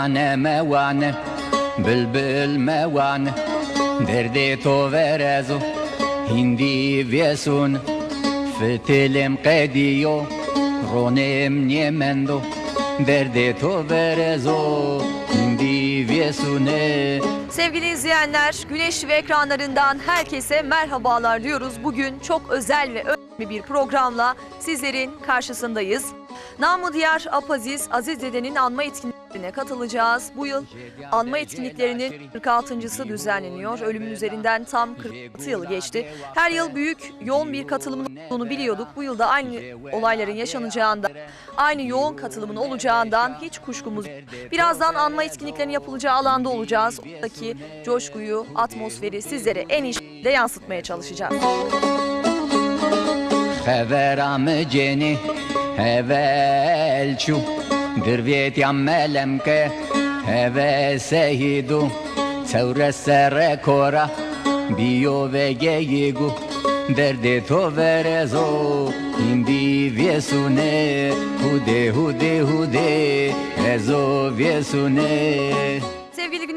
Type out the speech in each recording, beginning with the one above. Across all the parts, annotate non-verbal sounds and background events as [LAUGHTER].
Mevane mevane Bülbül mevane Derdi to verezo Hindi viesun Fitilim qediyo Ronim niemendo Derdi to verezo Hindi viesune Sevgili izleyenler, Güneş ve ekranlarından herkese merhabalar diyoruz. Bugün çok özel ve önemli bir programla sizlerin karşısındayız. Namı diğer Apaziz Aziz Dede'nin anma ne katılacağız. Bu yıl anma etkinliklerinin 46.sı düzenleniyor. Ölümün üzerinden tam 46 yıl geçti. Her yıl büyük, yoğun bir katılımın olduğunu biliyorduk. Bu yılda aynı olayların yaşanacağından, aynı yoğun katılımın olacağından hiç kuşkumuz yok. Birazdan anma etkinliklerinin yapılacağı alanda olacağız. Oradaki coşkuyu, atmosferi sizlere en iyi şekilde yansıtmaya çalışacağız. Heveramı ceni, hevelçu. چو درویت یم ملم که هوا سهیدو سور سر کورا بیو و گیگو درد تو ورزو این بیویسونه هوده هوده هوده ازو ویسونه Sevgili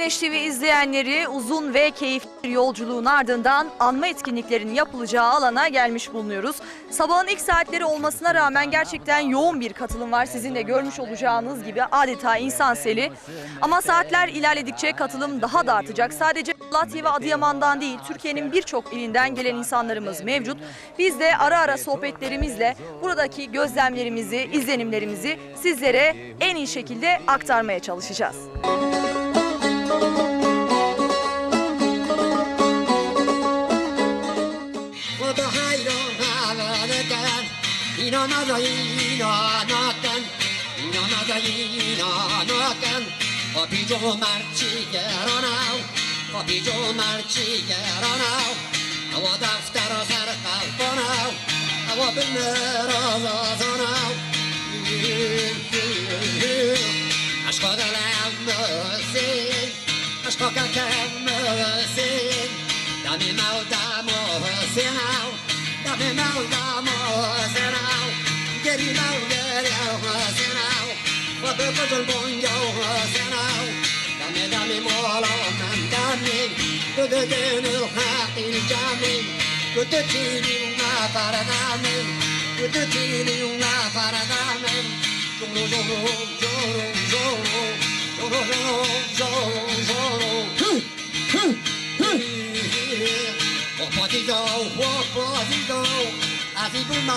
Güneş TV izleyenleri uzun ve keyifli bir yolculuğun ardından anma etkinliklerinin yapılacağı alana gelmiş bulunuyoruz. Sabahın ilk saatleri olmasına rağmen gerçekten yoğun bir katılım var. Sizin de görmüş olacağınız gibi adeta insan seli. Ama saatler ilerledikçe katılım daha da artacak. Sadece Malatya ve Adıyaman'dan değil Türkiye'nin birçok ilinden gelen insanlarımız mevcut. Biz de ara ara sohbetlerimizle buradaki gözlemlerimizi, izlenimlerimizi sizlere en iyi şekilde aktarmaya çalışacağız. なだいなな ten, na na da i na na ten. A pidzsó már csigeranál, a pidzsó már csigeranál, a vadafter az erkálpanál, a bünner az azonál. És a velem szín, és a kekem szín, de mi meldám و به کجل بونگو حسینو دمی دمی مولا من دمی دو دو دنو حقی جمی دو دو تینی ما فردمی دو دو تینی ما فردمی جورو جورو جورو جورو جورو جورو جورو Opadido, opadido, azibuma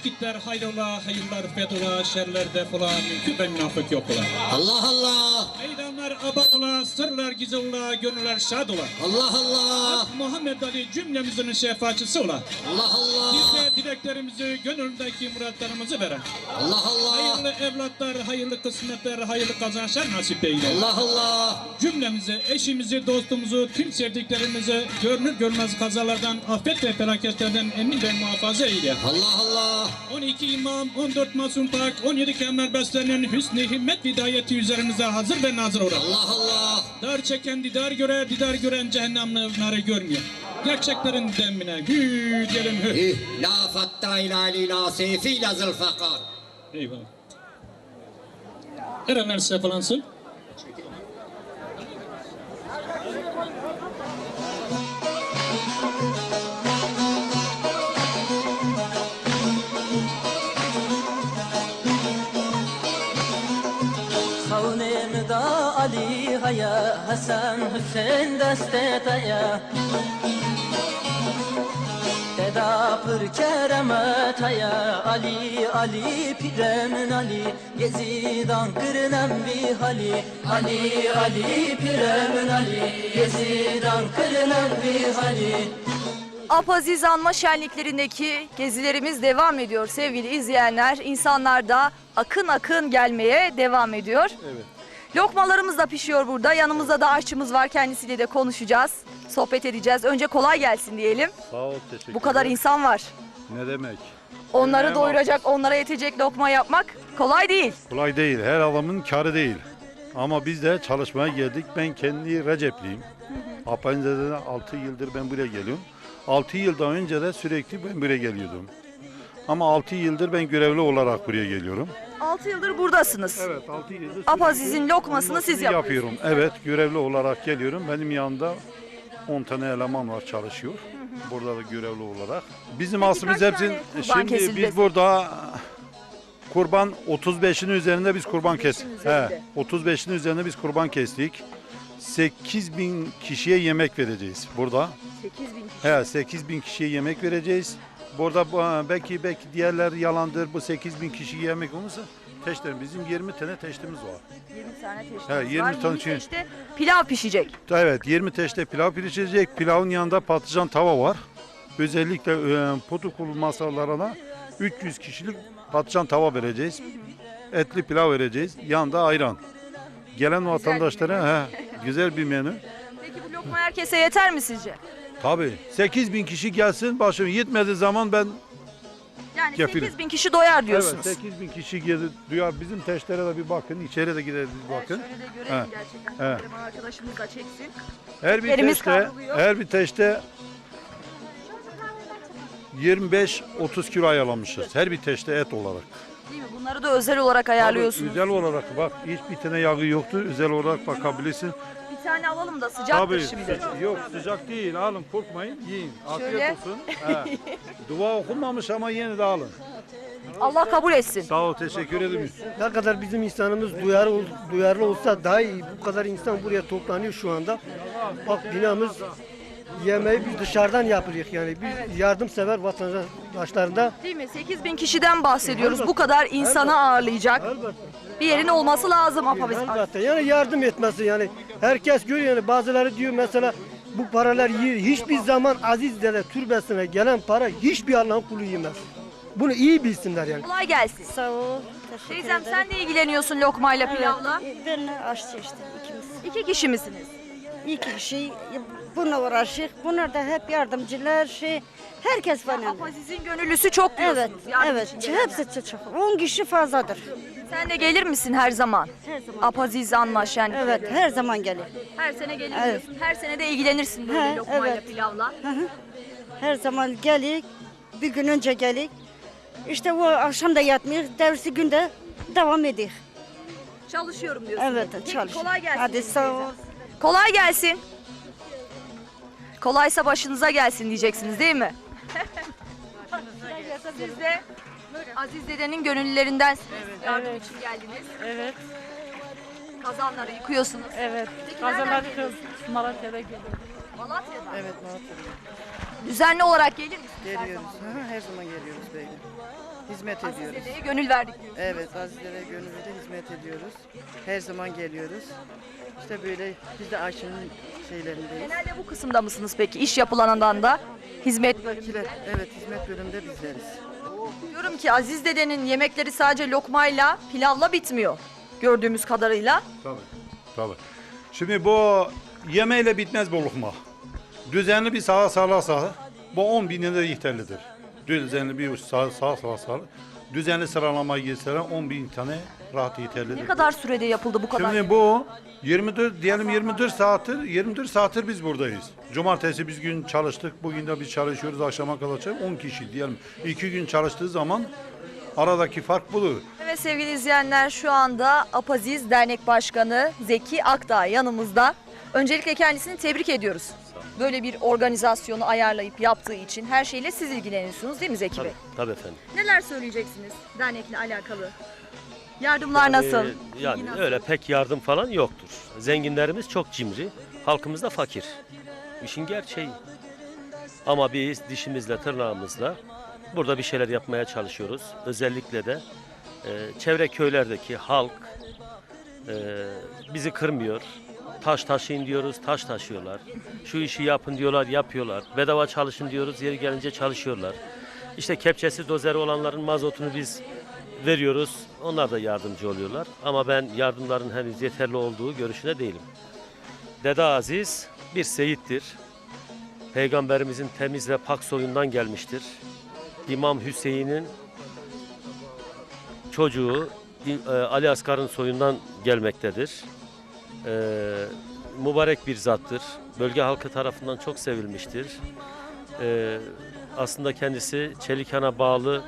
Vakitler hayrola, hayırlar fetola, şerler defola, mümkün ve münafık yok ola. Allah Allah. Meydanlar abad ola, sırlar güzel ola, gönüller şad ola. Allah Allah. Muhammed Ali cümlemizin şefaatçisi ola. Allah Allah. Biz de dileklerimizi, gönüldeki muratlarımızı veren. Allah Allah. Hayırlı evlatlar, hayırlı kısmetler, hayırlı kazançlar nasip eyle. Allah Allah. Cümlemizi, eşimizi, dostumuzu, tüm sevdiklerimizi görünür görmez kazalardan, afet ve felaketlerden emin ve muhafaza eyle. Allah Allah. 12 imam, 14 masum pak, 17 kemer beslerinin hüsnü himmet hidayeti üzerimize hazır ve nazır ola. Allah Allah. Dar çeken didar göre, didar gören cehennemli nare görmüyor. Gerçeklerin demine hü diyelim hü. La fatta ilali la seyfi la zülfakar. Eyvallah. Erenler sefalansın. علی هیا حسن حسین دست تایا Feda pır keremet haya Ali Ali piremin Ali Gezidan kırınem bir hali Ali Ali piremin Ali Gezidan kırınem bir hali Apaziz Anma şenliklerindeki gezilerimiz devam ediyor sevgili izleyenler. İnsanlar da akın akın gelmeye devam ediyor. Evet. Lokmalarımız da pişiyor burada. Yanımızda da aşçımız var. Kendisiyle de konuşacağız. Sohbet edeceğiz. Önce kolay gelsin diyelim. Sağ ol, teşekkür Bu kadar insan var. Ne demek? Onları doyuracak, onlara yetecek lokma yapmak kolay değil. Kolay değil, her adamın karı değil. Ama biz de çalışmaya geldik. Ben kendi Recepliyim. Apanze'de 6 yıldır ben buraya geliyorum. 6 yıldan önce de sürekli ben buraya geliyordum. Ama 6 yıldır ben görevli olarak buraya geliyorum. 6 yıldır buradasınız. Evet 6 yıldır. Apaziz'in lokmasını siz yapıyorum. Evet görevli olarak geliyorum. Benim yanımda 10 tane eleman var çalışıyor. Burada da görevli olarak. Bizim aslımız kaç hepsi tane kurban şimdi kesildi? biz burada kurban 35'in üzerinde biz kurban kes. He, üzerinde. 35'in üzerinde biz kurban kestik. 8 bin kişiye yemek vereceğiz burada. 8 bin kişi. He, 8 bin kişiye yemek vereceğiz. Burada bu- belki belki diğerler yalandır. Bu 8 bin kişi yemek olursa teşter bizim 20 tane teştimiz var. 20 tane teşkil He, 20 var. tane 20 şey- teşte pilav pişecek. Evet 20 teşte pilav pişecek. Pilavın yanında patlıcan tava var. Özellikle e, putukul masalarına 300 kişilik patlıcan tava vereceğiz. Etli pilav vereceğiz. Yanında ayran. Gelen vatandaşlara he, güzel bir menü. Peki bu lokma herkese yeter mi sizce? Tabii 8 bin kişi gelsin başım yetmediği zaman ben Yani Kefilim. 8 bin kişi doyar diyorsunuz. evet 8 bin kişi gelir duyar bizim teşlere de bir bakın içeri de gideriz bir bakın. Şöyle de görelim He. gerçekten. He. Arkadaşımız da çeksin. Her bir Elimiz teşte kavruluyor. her bir teşte 25-30 kilo ayarlamışız. Her bir teşte et olarak. Değil mi? Bunları da özel olarak ayarlıyorsunuz. Özel olarak bak hiçbir tane yağı yoktu. Özel olarak bakabilirsin. Bir tane alalım da sıcaktır Tabii. şimdi. Yok sıcak değil. Alın korkmayın. Yiyin. Afiyet Şöyle. olsun. [LAUGHS] He. Dua okunmamış ama yine de alın. Allah kabul etsin. Sağ ol. Teşekkür ederim. Ne kadar bizim insanımız duyarlı, ol- duyarlı olsa daha iyi. Bu kadar insan buraya toplanıyor şu anda. Bak binamız yemeği biz dışarıdan yapıyoruz yani. Biz yardımsever vatandaşlarında Değil mi? 8 bin kişiden bahsediyoruz. Bu kadar insanı ağırlayacak bir yerin olması lazım Apaviz. elbette yani yardım etmesi yani. Herkes görüyor yani bazıları diyor mesela bu paralar. Hiçbir zaman Aziz Dede türbesine gelen para hiçbir Allah'ın kulu yemez. Bunu iyi bilsinler yani. Kolay gelsin. Sağ ol. Teşekkür Teyzem ederim. sen de ilgileniyorsun lokmayla pilavla. Evet, ben aşçı işte ikimiz. İki kişi misiniz? İki kişi bununla uğraşık. Bunlar da hep yardımcılar şey. Herkes var yani. Apaziz'in gönüllüsü çok Evet, diyorsunuz. yardım evet. için gelenler. Hepsi çok. 10 kişi fazladır. Sen de gelir misin her zaman? Her zaman. Apaziz anma şenliklerine. Evet, her zaman gelir. Her sene gelir Evet. diyorsun. Her sene de ilgilenirsin böyle He, lokmayla evet. pilavla. Her zaman gelik. Bir gün önce gelik. İşte o akşam da yatmıyor. Dersi günde devam ediyor. Çalışıyorum diyorsun. Evet, Peki, çalış. Kolay gelsin. Hadi sağ ol. Kolay gelsin. Kolaysa başınıza gelsin diyeceksiniz değil mi? [LAUGHS] Siz de Aziz dedenin gönüllülerindensiniz. Yardım için geldiniz. Evet, Kazanları yıkıyorsunuz. evet. Peki nereden geliyorsunuz? kız Malatya'da geliyor. Malatya'dan. Evet, Malatya'da. Düzenli olarak gelir misiniz? her Geliyoruz. zaman? Hı hı, Her zaman geliyoruz böyle. Hizmet Aziz ediyoruz. dedeye gönül verdik diyorsunuz. Evet, azizlere gönüllüde hizmet ediyoruz. Her zaman geliyoruz. İşte böyle biz de Ayşe'nin şeylerindeyiz. Genelde bu kısımda mısınız peki? İş yapılanından da hizmet. Buradakiler, evet hizmet bölümünde bizleriz. Diyorum ki Aziz dedenin yemekleri sadece lokmayla, pilavla bitmiyor. Gördüğümüz kadarıyla. Tabii. Tabii. Şimdi bu yemeğiyle bitmez bu lokma. Düzenli bir sağa sağla sağa. Bu 10 bin lira yeterlidir. Düzenli bir sağa sağa sağa sağa. Düzenli sıralama girseler 10 bin tane rahat yeterlidir. Ne kadar sürede yapıldı bu kadar? Şimdi bu 24 diyelim 24 saattir 24 saattir biz buradayız. Cumartesi biz gün çalıştık. Bugün de biz çalışıyoruz akşama kadar çalışıyoruz. 10 kişi diyelim. 2 gün çalıştığı zaman aradaki fark budur. Evet sevgili izleyenler şu anda Apaziz Dernek Başkanı Zeki Akdağ yanımızda. Öncelikle kendisini tebrik ediyoruz. Böyle bir organizasyonu ayarlayıp yaptığı için her şeyle siz ilgileniyorsunuz değil mi Zeki Bey? Tabii, tabii efendim. Neler söyleyeceksiniz dernekle alakalı? Yardımlar nasıl? Ee, yani nasıl? öyle pek yardım falan yoktur. Zenginlerimiz çok cimri, halkımız da fakir. İşin gerçeği. Ama biz dişimizle, tırnağımızla burada bir şeyler yapmaya çalışıyoruz. Özellikle de e, çevre köylerdeki halk e, bizi kırmıyor. Taş taşıyın diyoruz, taş taşıyorlar. Şu işi yapın diyorlar, yapıyorlar. Bedava çalışın diyoruz, yeri gelince çalışıyorlar. İşte kepçesi dozeri olanların mazotunu biz veriyoruz. Onlar da yardımcı oluyorlar. Ama ben yardımların henüz yeterli olduğu görüşünde değilim. Dede Aziz bir seyittir. Peygamberimizin temiz ve pak soyundan gelmiştir. İmam Hüseyin'in çocuğu e, Ali Asgar'ın soyundan gelmektedir. E, mübarek bir zattır. Bölge halkı tarafından çok sevilmiştir. E, aslında kendisi Çelikhan'a bağlı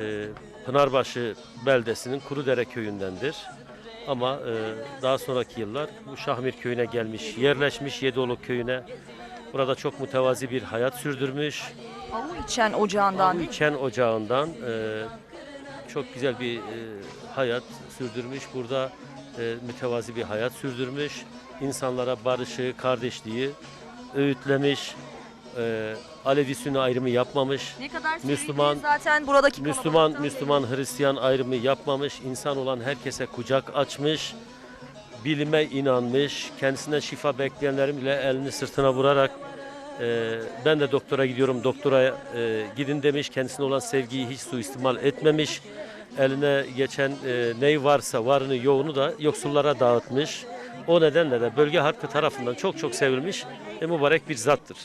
e, Pınarbaşı beldesinin Kurudere köyündendir. Ama e, daha sonraki yıllar bu Şahmir köyüne gelmiş, yerleşmiş Yedoluk köyüne. Burada çok mütevazi bir hayat sürdürmüş. Avu içen ocağından mi? İçen ocağından e, çok güzel bir e, hayat sürdürmüş. Burada e, mütevazi bir hayat sürdürmüş. İnsanlara barışı, kardeşliği öğütlemiş. E, Alevi Sünni ayrımı yapmamış. Ne kadar Müslüman- zaten buradaki Müslüman Müslüman Hristiyan ayrımı yapmamış. İnsan olan herkese kucak açmış. Bilime inanmış. Kendisinden şifa bekleyenlerin bile elini sırtına vurarak e, ben de doktora gidiyorum doktora e, gidin demiş. Kendisine olan sevgiyi hiç suistimal etmemiş. Eline geçen e, ney varsa varını yoğunu da yoksullara dağıtmış. O nedenle de bölge halkı tarafından çok çok sevilmiş ve mübarek bir zattır.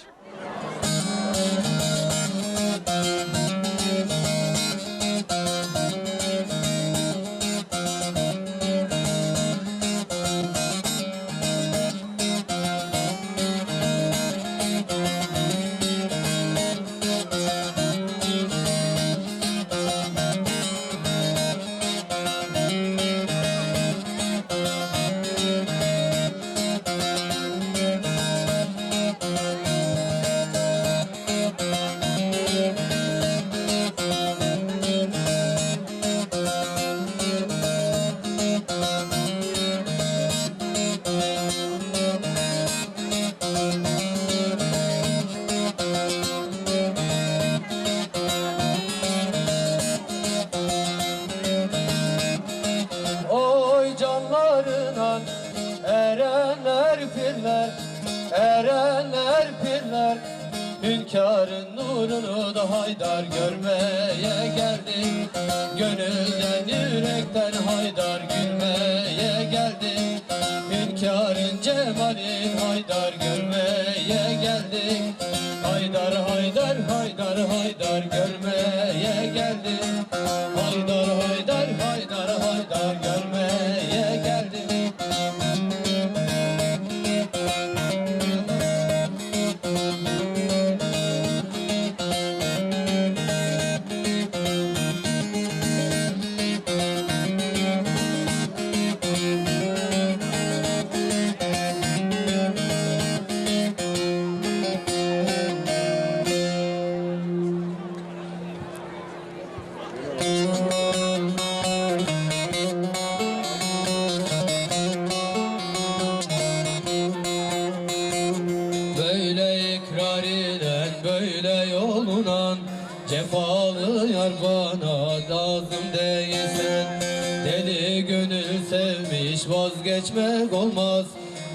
Canlarına erenler pirler Erenler pirler. Hünkârın nurunu da haydar görmeye geldim Gönülden yürekten haydar gülmeye geldim Hünkârın cemalin haydar görmeye geldik Haydar haydar haydar haydar görmeye geldim Haydar haydar haydar haydar görmeye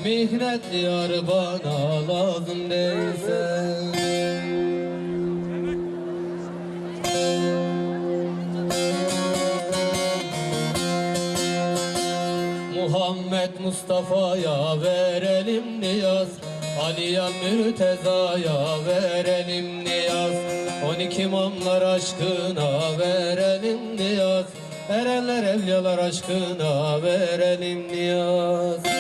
Mihnetli yar bana lazım değilsen Muhammed Mustafa'ya verelim niyaz. Ali'ye Mürteza'ya verelim niyaz. On iki imamlar aşkına verelim niyaz. Erenler evliyalar aşkına verelim niyaz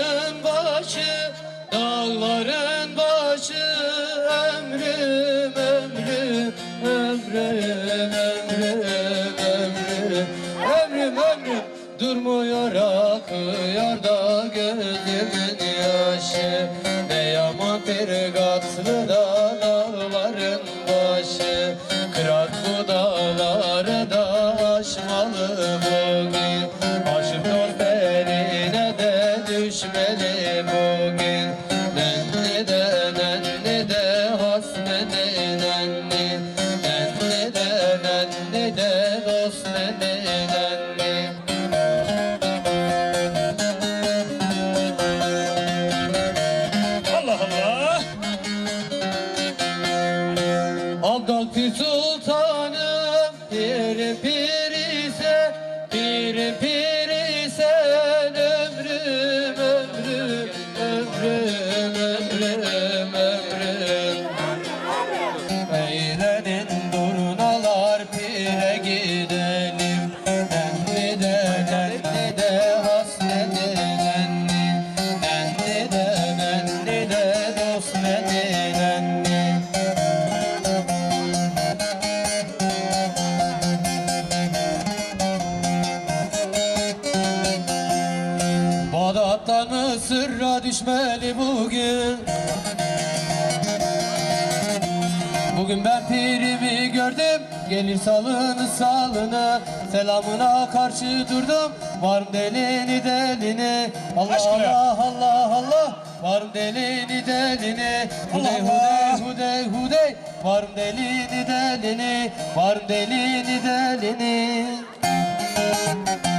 Dağların başı, dağların başı ömrüm Bugün ben pirimi gördüm Gelir salını salını Selamına karşı durdum Varım delini delini Allah Allah Allah Allah Varım delini delini Hudey hudey hudey hudey Varım delini delini Varım delini delini Müzik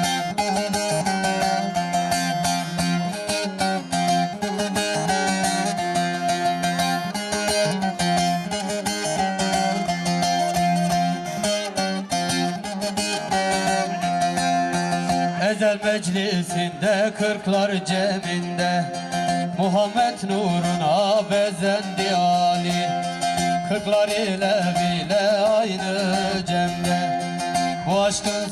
kırklar cebinde Muhammed nuruna bezendi Ali. Kırklar ile bile aynı cemde Bu aşkın